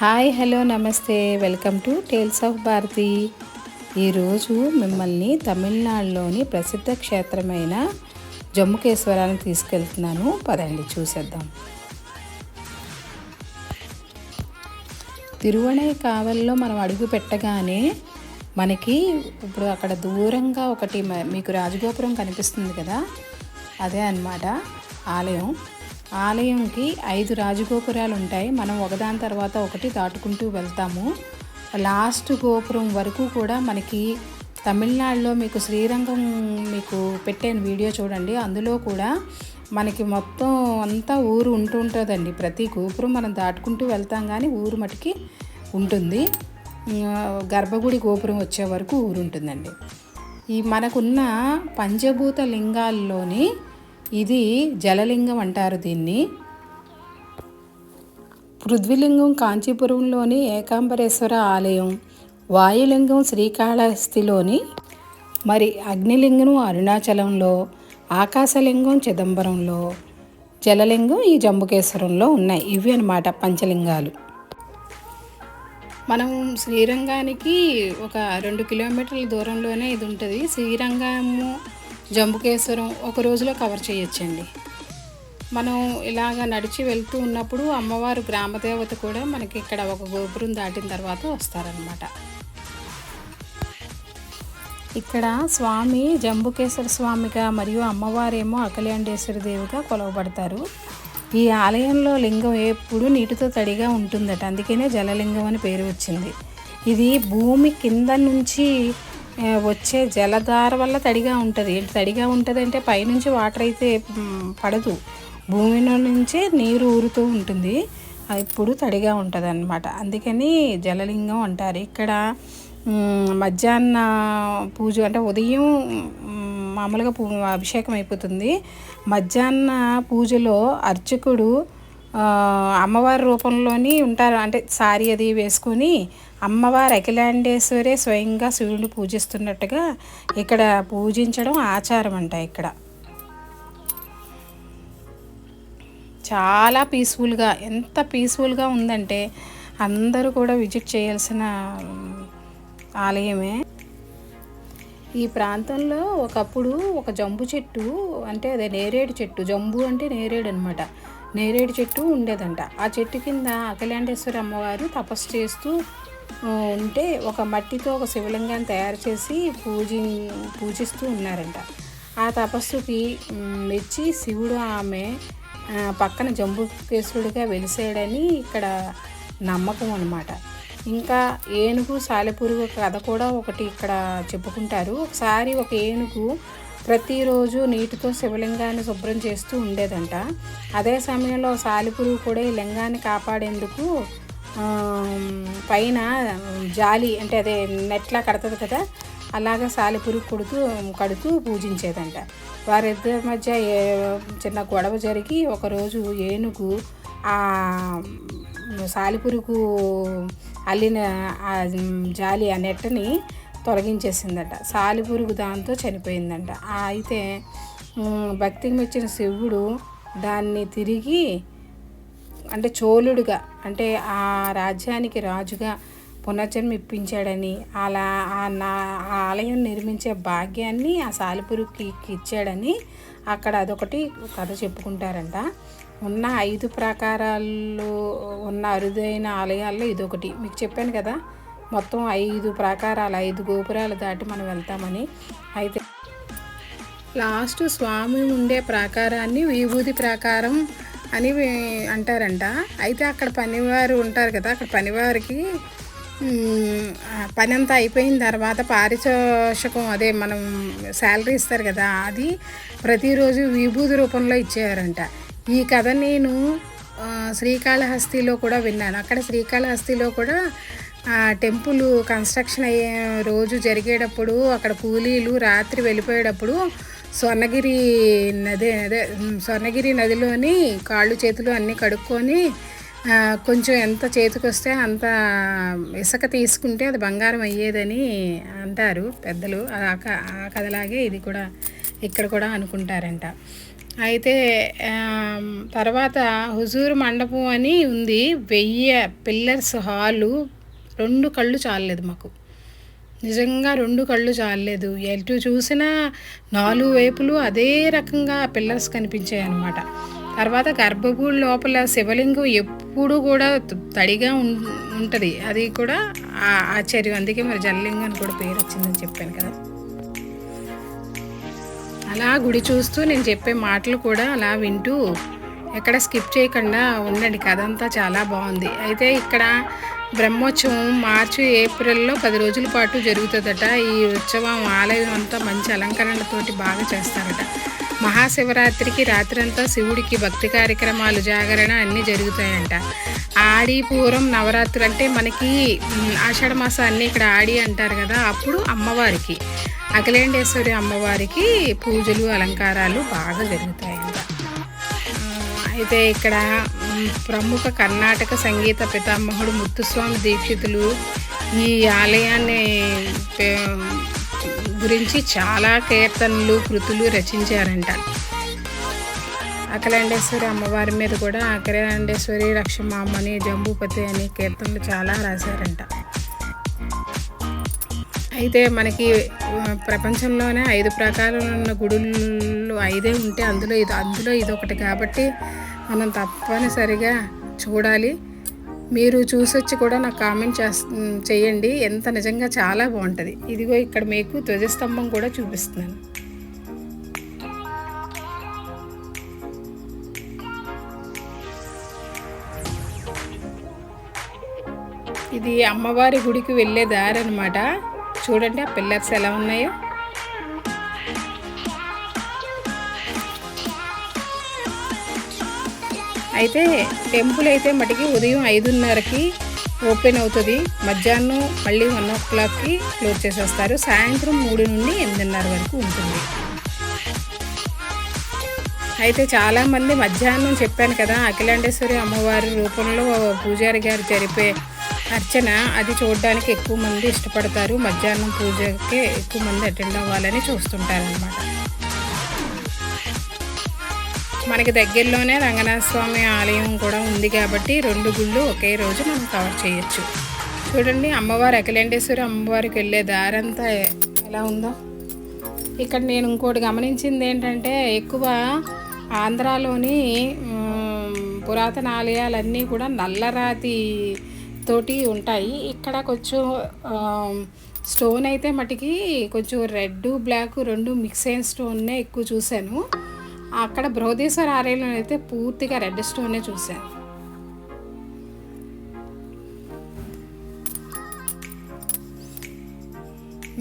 Hi hello నమస్తే. Welcome to tales of Bharati. ఈరోజు మిమ్మల్ని తమిళనాడులోని ప్రసిద్ధ క్షేత్రమైన జమ్ముకేశ్వరానికి తీసుకెళ్తున్నాను. పదండి చూసేద్దాం. తిరువణై కావల్లో మనం అడుగు పెట్టగానే మనకి ఇప్పుడు అక్కడ దూరంగా ఒకటి మ- మీకు రాజగోపురం కనిపిస్తుంది కదా? అదే అన్నమాట. ఆలయం. ఆలయంకి ఐదు రాజగోపురాలు ఉంటాయి మనం ఒకదాని తర్వాత ఒకటి దాటుకుంటూ వెళ్తాము. లాస్ట్ గోపురం వరకు కూడా మనకి తమిళనాడులో మీకు శ్రీరంగం మీకు పెట్టాను వీడియో చూడండి. అందులో కూడా మనకి మొత్తం అంతా ఊరు ఉంటూ ఉంటుందండి ప్రతి గోపురం మనం దాటుకుంటూ వెళ్తాం కానీ ఊరు మటుకి ఉంటుంది. గర్భగుడి గోపురం వచ్చే వరకు ఊరు ఉంటుందండి ఈ మనకున్న పంచభూత లింగాల్లోని ఇది జలలింగం అంటారు దీన్ని. పృథ్వీలింగం కాంచీపురంలోని ఏకాంబరేశ్వర ఆలయం వాయులింగం శ్రీకాళహస్తిలోని మరి అగ్నిలింగం అరుణాచలంలో ఆకాశలింగం చిదంబరంలో జలలింగం ఈ జంబుకేశ్వరంలో ఉన్నాయి. ఇవి అన్నమాట పంచలింగాలు. మనం శ్రీరంగానికి ఒక రెండు కిలోమీటర్ల దూరంలోనే ఇది ఉంటుంది. శ్రీరంగము జంబుకేశ్వరం ఒక రోజులో కవర్ చేయొచ్చండి. మనం ఇలాగ నడిచి వెళ్తూ ఉన్నప్పుడు అమ్మవారు గ్రామదేవత కూడా మనకి ఇక్కడ ఒక గోపురం దాటిన తర్వాత వస్తారనమాట ఇక్కడ స్వామి జంబుకేశ్వర స్వామిగా మరియు అమ్మవారేమో అకల్యాండేశ్వరి దేవిగా కొలవబడతారు. ఈ ఆలయంలో లింగం ఎప్పుడు నీటితో తడిగా ఉంటుందట అందుకనే జలలింగం అని పేరు వచ్చింది. ఇది భూమి కింద నుంచి వచ్చే జలధార వల్ల తడిగా ఉంటుంది. ఏంటి తడిగా ఉంటుంది అంటే పైనుంచి వాటర్ అయితే పడదు. భూమిలో నుంచే నీరు ఊరుతూ ఉంటుంది. ఇప్పుడు తడిగా ఉంటుంది అనమాట అందుకని జలలింగం అంటారు. ఇక్కడ మధ్యాహ్న పూజ అంటే ఉదయం మామూలుగా పూ అభిషేకం అయిపోతుంది. మధ్యాహ్న పూజలో అర్చకుడు అమ్మవారి రూపంలోని ఉంటారు. అంటే సారీ అది వేసుకొని అమ్మవారు అఖిలాండేశ్వరే స్వయంగా శివుడిని పూజిస్తున్నట్టుగా ఇక్కడ పూజించడం ఆచారం అంట ఇక్కడ. చాలా పీస్ఫుల్గా ఎంత పీస్ఫుల్గా ఉందంటే అందరూ కూడా విజిట్ చేయాల్సిన ఆలయమే. ఈ ప్రాంతంలో ఒకప్పుడు ఒక జంబు చెట్టు అంటే అదే నేరేడు చెట్టు. జంబు అంటే నేరేడు అనమాట నేరేడు చెట్టు ఉండేదంట. ఆ చెట్టు కింద అఖిలాండేశ్వర అమ్మవారు తపస్సు చేస్తూ ఉంటే ఒక మట్టితో ఒక శివలింగాన్ని తయారు చేసి పూజి పూజిస్తూ ఉన్నారంట. ఆ తపస్సుకి మెచ్చి శివుడు ఆమె పక్కన జంబుకేశ్వరుడిగా వెలిసాడని ఇక్కడ నమ్మకం అనమాట ఇంకా ఏనుగు సాలెపురుగు కథ కూడా ఒకటి ఇక్కడ చెప్పుకుంటారు. ఒకసారి ఒక ఏనుగు ప్రతిరోజు నీటితో శివలింగాన్ని శుభ్రం చేస్తూ ఉండేదంట. అదే సమయంలో సాలిపురుగు కూడా ఈ లింగాన్ని కాపాడేందుకు పైన జాలి అంటే అదే నెట్లా కడుతుంది కదా అలాగా సాలిపురుగు కొడుతూ కడుతూ పూజించేదంట. వారిద్దరి మధ్య ఏ- చిన్న గొడవ జరిగి ఒకరోజు ఏనుగు ఆ సాలిపురుగు అల్లిన ఆ జాలి ఆ నెట్టని తొలగించేసిందట. సాలిపురుగు దాంతో చనిపోయిందంట. అయితే భక్తికి మెచ్చిన శివుడు దాన్ని తిరిగి అంటే చోళుడుగా అంటే ఆ రాజ్యానికి రాజుగా పునర్జన్మ ఇప్పించాడని అలా ఆ నా ఆ ఆలయం నిర్మించే భాగ్యాన్ని ఆ సాలిపురుకి ఇచ్చాడని అక్కడ అదొకటి కథ చెప్పుకుంటారంట. ఉన్న ఐదు ప్రాకారాలు ఉన్న అరుదైన ఆలయాల్లో ఇదొకటి. మీకు చెప్పాను కదా మొత్తం ఐదు ప్రాకారాలు ఐదు గోపురాలు దాటి మనం వెళ్తామని అయితే లాస్ట్ స్వామి ఉండే ప్రాకారాన్ని విభూతి ప్రాకారం అని అంటారంట. అయితే అక్కడ పనివారు ఉంటారు కదా అక్కడ పనివారికి పని అంతా అయిపోయిన తర్వాత పారితోషకం అదే మనం శాలరీ ఇస్తారు కదా అది ప్రతిరోజు విభూతి రూపంలో ఇచ్చేవారంట. ఈ కథ నేను శ్రీకాళహస్తిలో కూడా విన్నాను. అక్కడ శ్రీకాళహస్తిలో కూడా టెంపుల్ కన్స్ట్రక్షన్ అయ్యే రోజు జరిగేటప్పుడు అక్కడ కూలీలు రాత్రి వెళ్ళిపోయేటప్పుడు స్వర్ణగిరి నది అదే స్వర్ణగిరి నదిలోని కాళ్ళు చేతులు అన్నీ కడుక్కొని కొంచెం ఎంత చేతికొస్తే అంత ఇసుక తీసుకుంటే అది బంగారం అయ్యేదని అంటారు పెద్దలు. ఆ ఆ కథలాగే ఇది కూడా ఇక్కడ కూడా అనుకుంటారంట. అయితే తర్వాత హుజూర్ మండపం అని ఉంది. వెయ్యి పిల్లర్స్ హాలు రెండు కళ్ళు చాలలేదు మాకు. నిజంగా రెండు కళ్ళు చాలలేదు. ఎటు చూసినా నాలుగు వైపులు అదే రకంగా పిల్లర్స్ కనిపించాయి అన్నమాట. తర్వాత గర్భగూడి లోపల శివలింగం ఎప్పుడు కూడా తడిగా ఉం ఉంటుంది. అది కూడా ఆశ్చర్యం. అందుకే మరి జలలింగం అని కూడా పేరు వచ్చిందని చెప్పాను కదా. అలా గుడి చూస్తూ నేను చెప్పే మాటలు కూడా అలా వింటూ ఎక్కడ స్కిప్ చేయకుండా ఉండండి. కథ అంతా చాలా బాగుంది. అయితే ఇక్కడ బ్రహ్మోత్సవం మార్చి ఏప్రిల్లో పది రోజుల పాటు జరుగుతుందట. ఈ ఉత్సవం ఆలయం అంతా మంచి అలంకరణతోటి బాగా చేస్తారట. మహాశివరాత్రికి రాత్రంతా శివుడికి భక్తి కార్యక్రమాలు జాగరణ అన్నీ జరుగుతాయంట. ఆడి పూర్వం నవరాత్రులు అంటే మనకి మ్, ఆషాఢ ఇక్కడ ఆడి అంటారు కదా అప్పుడు అమ్మవారికి అఖిలేండేశ్వరి అమ్మవారికి పూజలు అలంకారాలు బాగా జరుగుతాయి. అయితే ఇక్కడ ప్రముఖ కర్ణాటక సంగీత పితామహుడు ముత్తుస్వామి దీక్షితులు ఈ ఆలయాన్ని గురించి చాలా కీర్తనలు కృతులు రచించారంట. అఖిలాండేశ్వరి అమ్మవారి మీద కూడా అఖిలాండేశ్వరి లక్ష్మమ్మ అని జంబూపతి అని కీర్తనలు చాలా రాశారంట. అయితే మనకి ప్రపంచంలోనే ఐదు ప్రకారాలు ఉన్న గుడులు ఐదే ఉంటే అందులో ఇది అందులో ఇది ఒకటి కాబట్టి మనం తప్పనిసరిగా చూడాలి. మీరు చూసొచ్చి కూడా నాకు కామెంట్ చేస్ చేయండి ఎంత నిజంగా చాలా బాగుంటుంది. ఇదిగో ఇక్కడ మీకు ధ్వజస్తంభం కూడా చూపిస్తున్నాను. ఇది అమ్మవారి గుడికి వెళ్ళే దారి అనమాట చూడండి ఆ పిల్లర్స్ ఎలా ఉన్నాయో. అయితే టెంపుల్ అయితే మటుకి ఉదయం ఐదున్నరకి ఓపెన్ అవుతుంది. మధ్యాహ్నం మళ్ళీ వన్ ఓ క్లాక్కి క్లోజ్ చేసేస్తారు. సాయంత్రం మూడు నుండి ఎనిమిదిన్నర వరకు ఉంటుంది. అయితే చాలామంది మధ్యాహ్నం చెప్పాను కదా అఖిలాండేశ్వరి అమ్మవారి రూపంలో పూజారి గారు జరిపే అర్చన అది చూడడానికి ఎక్కువ మంది ఇష్టపడతారు. మధ్యాహ్నం పూజకే ఎక్కువ మంది అటెండ్ అవ్వాలని చూస్తుంటారనమాట మనకి దగ్గరలోనే రంగనాథ స్వామి ఆలయం కూడా ఉంది కాబట్టి రెండు గుళ్ళు ఒకే రోజు మనం కవర్ చేయొచ్చు. చూడండి అమ్మవారు అఖిలేండేశ్వరి అమ్మవారికి వెళ్ళే దారంతా ఎలా ఉందో. ఇక్కడ నేను ఇంకోటి గమనించింది ఏంటంటే ఎక్కువ ఆంధ్రాలోని పురాతన ఆలయాలన్నీ కూడా నల్లరాతి తోటి ఉంటాయి. ఇక్కడ కొంచెం స్టోన్ అయితే మటుకి కొంచెం రెడ్ బ్లాక్ రెండు మిక్స్ అయిన స్టోన్నే ఎక్కువ చూశాను. అక్కడ బృహదీశ్వర ఆలయంలో అయితే పూర్తిగా రెడ్ స్టోనే చూశాను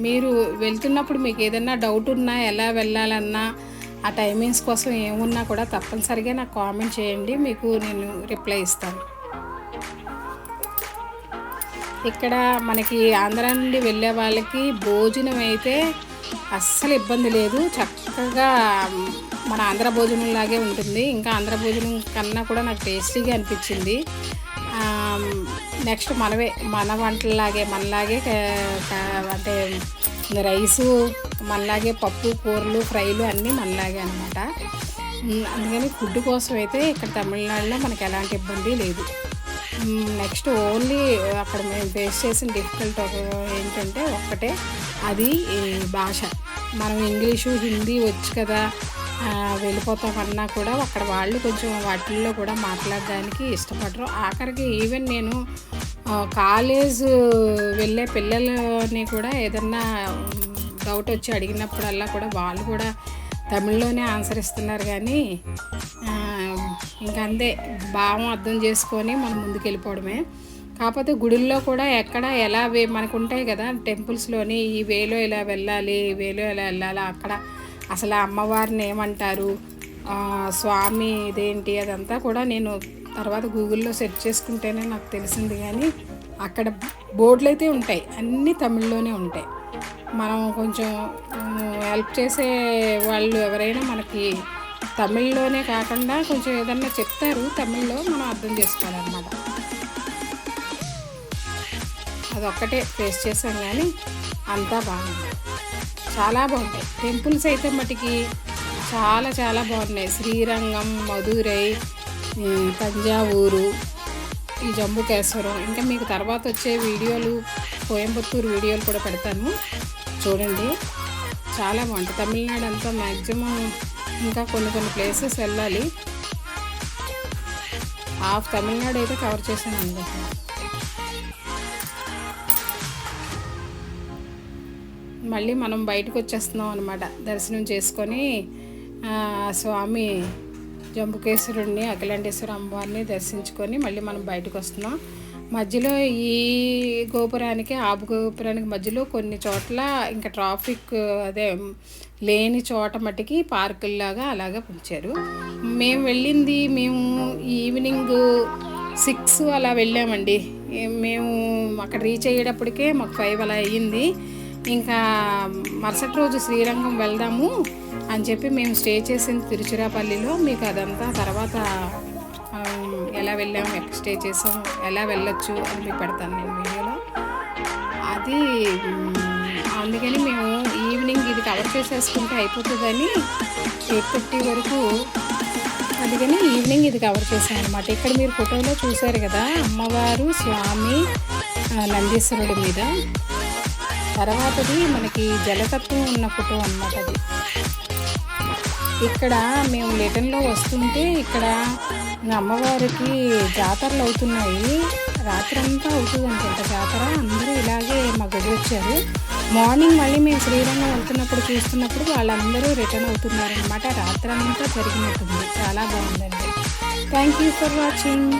మీరు వెళ్తున్నప్పుడు మీకు ఏదైనా డౌట్ ఉన్నా ఎలా వెళ్ళాలన్నా ఆ టైమింగ్స్ కోసం ఏమున్నా కూడా తప్పనిసరిగా నాకు కామెంట్ చేయండి. మీకు నేను రిప్లై ఇస్తాను. ఇక్కడ మనకి ఆంధ్ర నుండి వెళ్ళే వాళ్ళకి భోజనం అయితే అస్సలు ఇబ్బంది లేదు. చక్కగా మన ఆంధ్ర భోజనం లాగే ఉంటుంది. ఇంకా ఆంధ్ర భోజనం కన్నా కూడా నాకు టేస్టీగా అనిపించింది. నెక్స్ట్ మనవే మన వంటలాగే మనలాగే అంటే రైసు మనలాగే పప్పు కూరలు ఫ్రైలు అన్నీ మనలాగే అనమాట అందుకని ఫుడ్ కోసం అయితే ఇక్కడ తమిళనాడులో మనకి ఎలాంటి ఇబ్బంది లేదు. నెక్స్ట్ ఓన్లీ అక్కడ మేము ఫేస్ చేసిన డిఫికల్ట్ ఏంటంటే ఒక్కటే అది భాష. మనం ఇంగ్లీషు హిందీ వచ్చు కదా వెళ్ళిపోతామన్నా కూడా అక్కడ వాళ్ళు కొంచెం వాటిల్లో కూడా మాట్లాడడానికి ఇష్టపడరు. ఆఖరికి ఈవెన్ నేను కాలేజ్ వెళ్ళే పిల్లలని కూడా ఏదన్నా డౌట్ వచ్చి అడిగినప్పుడల్లా కూడా వాళ్ళు కూడా తమిళ్ళోనే ఆన్సర్ ఇస్తున్నారు కానీ ఇంకా అంతే భావం అర్థం చేసుకొని మనం ముందుకు వెళ్ళిపోవడమే కాకపోతే గుడుల్లో కూడా ఎక్కడ ఎలా వే మనకు ఉంటాయి కదా టెంపుల్స్లోని ఈ వేలో ఇలా వెళ్ళాలి ఈ వేలో ఇలా వెళ్ళాలి అక్కడ అసలు అమ్మవారిని ఏమంటారు స్వామి ఇదేంటి అదంతా కూడా నేను తర్వాత గూగుల్లో సెర్చ్ చేసుకుంటేనే నాకు తెలిసింది కానీ అక్కడ బోర్డులు అయితే ఉంటాయి అన్నీ తమిళ్ళోనే ఉంటాయి. మనం కొంచెం హెల్ప్ చేసే వాళ్ళు ఎవరైనా మనకి తమిళ్ళోనే కాకుండా కొంచెం ఏదన్నా చెప్తారు తమిళ్ళో మనం అర్థం చేసుకోవాలన్నమాట. అదొక్కటే ఫేస్ చేసాం కానీ అంతా బాగుంది. చాలా బాగుంటాయి. టెంపుల్స్ అయితే మటుకి చాలా చాలా బాగున్నాయి. శ్రీరంగం మధురై తంజావూరు ఈ జంబుకేశ్వరం. ఇంకా మీకు తర్వాత వచ్చే వీడియోలు కోయంబత్తూరు వీడియోలు కూడా పెడతాను. చూడండి. చాలా బాగుంటుంది తమిళనాడు అంతా మ్యాక్సిమం ఇంకా కొన్ని కొన్ని ప్లేసెస్ వెళ్ళాలి. హాఫ్ తమిళనాడు అయితే కవర్ చేశాను అనుకుంటున్నాను మళ్ళీ మనం బయటకు వచ్చేస్తున్నాం అనమాట దర్శనం చేసుకొని స్వామి జంబుకేశ్వరుడిని అఖిలాండేశ్వర అమ్మవారిని దర్శించుకొని మళ్ళీ మనం బయటకు వస్తున్నాం. మధ్యలో ఈ గోపురానికి ఆపు గోపురానికి మధ్యలో కొన్ని చోట్ల ఇంకా ట్రాఫిక్ అదే లేని చోట మట్టుకి పార్కుల్లాగా అలాగా ఉంచారు. మేము వెళ్ళింది మేము ఈవినింగ్ సిక్స్ అలా వెళ్ళామండి. మేము అక్కడ రీచ్ అయ్యేటప్పటికే మాకు ఫైవ్ అలా అయ్యింది. ఇంకా మరుసటి రోజు శ్రీరంగం వెళ్దాము అని చెప్పి మేము స్టే చేసింది తిరుచిరాపల్లిలో. మీకు అదంతా తర్వాత వెళ్ళాం వెళ్ళాము ఎక్కడ స్టే చేసాం. ఎలా వెళ్ళొచ్చు అని మీకు పెడతాను నేను వీడియోలో. అది అందుకని మేము ఈవినింగ్ ఇది కవర్ చేసేసుకుంటే అయిపోతుందని ఎయిట్ థర్టీ వరకు అందుకని ఈవినింగ్ ఇది కవర్ చేశాను అనమాట ఇక్కడ మీరు ఫోటోలో చూశారు కదా అమ్మవారు స్వామి నందీశ్వరుడి మీద. తర్వాతది మనకి జలతత్వం ఉన్న ఫోటో అన్నమాట అది. ఇక్కడ మేము లిటన్లో వస్తుంటే ఇక్కడ అమ్మవారికి జాతరలు అవుతున్నాయి. రాత్రంతా అవుతుంది అనుకుంటా జాతర. అందరూ ఇలాగే మా గది వచ్చారు. మార్నింగ్ మళ్ళీ మేము శ్రీరంగం వెళ్తున్నప్పుడు చూస్తున్నప్పుడు వాళ్ళందరూ రిటర్న్ అవుతున్నారనమాట రాత్రంతా జరిగినట్టుంది. చాలా బాగుందండి. Thank you for watching